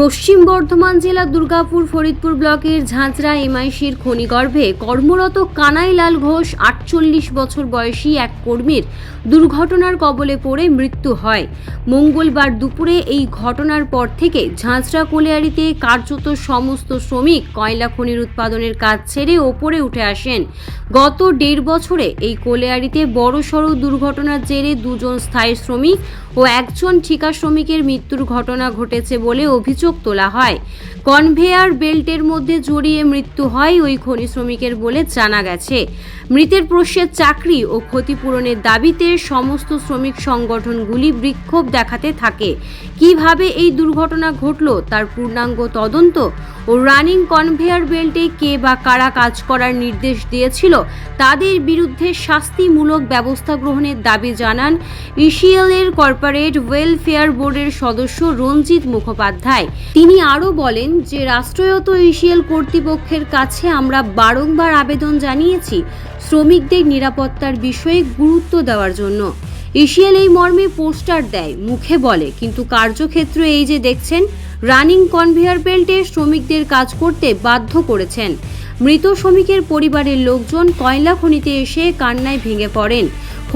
পশ্চিম বর্ধমান জেলার দুর্গাপুর ফরিদপুর ব্লকের ঝাঁঝরা এমআইসির খনিগর্ভে কর্মরত কানাইলাল ঘোষ, আটচল্লিশ বছর বয়সী এক কর্মীর দুর্ঘটনার কবলে পড়ে মৃত্যু হয়। মঙ্গলবার দুপুরে এই ঘটনার পর থেকে ঝাঁঝরা কোলিয়ারিতে কার্যত সমস্ত শ্রমিক কয়লা খনির উৎপাদনের কাজ ছেড়ে ওপরে উঠে আসেন। গত দেড় বছরে এই কোলিয়ারিতে বড়সড় দুর্ঘটনার জেরে দুজন স্থায়ী শ্রমিক ও একজন ঠিকা শ্রমিকের মৃত্যুর ঘটনা ঘটেছে বলে অভিযোগ তোলা হয়। কনভেয়ার বেল্টের মধ্যে জড়িয়ে মৃত্যু হয় ওই খনি শ্রমিকের বলে জানা গেছে। মৃতের প্রশ্নের চাকরি ও ক্ষতিপূরণের দাবিতে সমস্ত শ্রমিক সংগঠনগুলি বিক্ষোভ দেখাতে থাকে। কীভাবে এই দুর্ঘটনা ঘটল, তার পূর্ণাঙ্গ তদন্ত ও রানিং কনভেয়ার বেল্টে কে বা কারা কাজ করার নির্দেশ দিয়েছিল, তাদের বিরুদ্ধে শাস্তিমূলক ব্যবস্থা গ্রহণের দাবি জানান ইসিএলের কর্পোরেট ওয়েলফেয়ার বোর্ডের সদস্য রঞ্জিত মুখোপাধ্যায়। তিনি আরও বলেন যে রাষ্ট্রায়ত্ত ইসিএল কর্তৃপক্ষের কাছে আমরা বারংবার আবেদন জানিয়েছি শ্রমিকদের নিরাপত্তার বিষয়ে গুরুত্ব দেওয়ার জন্য। ইসিএল এই মর্মে পোস্টার দেয়, মুখে বলে, কিন্তু কার্যক্ষেত্র এই যে দেখছেন, রানিং কনভেয়ার বেল্টে শ্রমিকদের কাজ করতে বাধ্য করেছেন। মৃত শ্রমিকের পরিবারের লোকজন কয়লা খনিতে এসে কান্নায় ভেঙে পড়েন।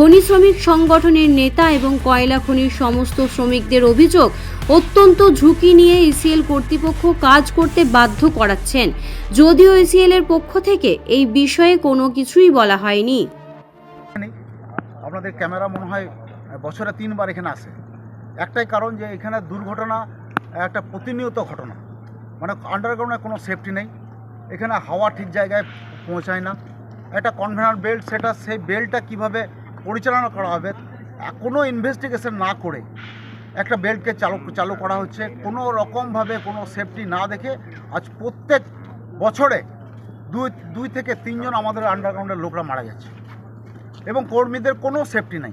খনি শ্রমিক সংগঠনের নেতা এবং কয়লা খনির সমস্ত শ্রমিকদের অভিযোগ, অত্যন্ত ঝুঁকি নিয়ে ইসিএল কর্তৃপক্ষ কাজ করতে বাধ্য করাচ্ছেন। যদিও ইসিএল এর পক্ষ থেকে এই বিষয়ে কোনো কিছুই বলা হয়নি। আপনাদের ক্যামেরা মনে হয় বছরে তিনবার এখানে আসে। একটাই কারণ যে এখানে দুর্ঘটনা, একটা প্রতিনিয়ত ঘটনা। মানে আন্ডারগ্রাউন্ডে কোনো সেফটি নেই। এখানে হাওয়া ঠিক জায়গায় পৌঁছায় না। একটা কনভেনার বেল্ট সেটা সেই বেল্টটা কীভাবে পরিচালনা করা হবে। কোনো ইনভেস্টিগেশন না করে একটা বেল্টকে চালু চালু করা হচ্ছে। কোনো রকমভাবে কোনো সেফটি না দেখে আজ প্রত্যেক বছরে দুই দুই থেকে তিনজন আমাদের আন্ডারগ্রাউন্ডের লোকরা মারা যাচ্ছে। এবং কর্মীদের কোনো সেফটি নাই।